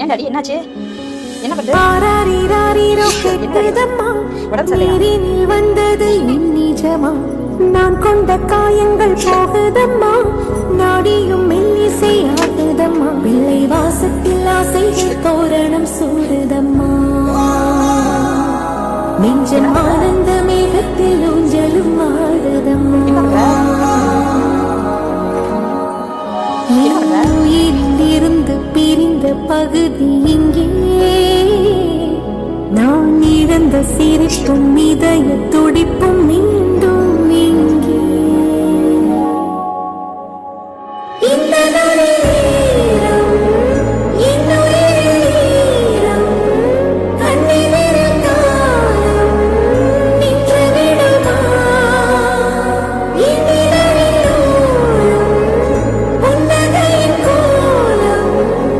ஏன் டாடி என்னாச்சு? என்ன பண்ற ஆராரிராரிரோ கேட்டதம்மா உடம்பு சரியில்லையா? நேரினில் வந்தது என் நிஜமா? நான் கொண்ட காயங்கள் போகுதம்மா? நாடியும் மெல்லிசை ஆட்டுதம்மா பிள்ளை வாசத்தில் ஆசைகள் தோரணம் சூடுதம்மா? நெஞ்சம் ஆனந்த மேகத்தில் பகுதி இங்கே. நான் இழந்த சிரிப்பும் இதய துடிப்பும் மீண்டும் இங்கே. இந்த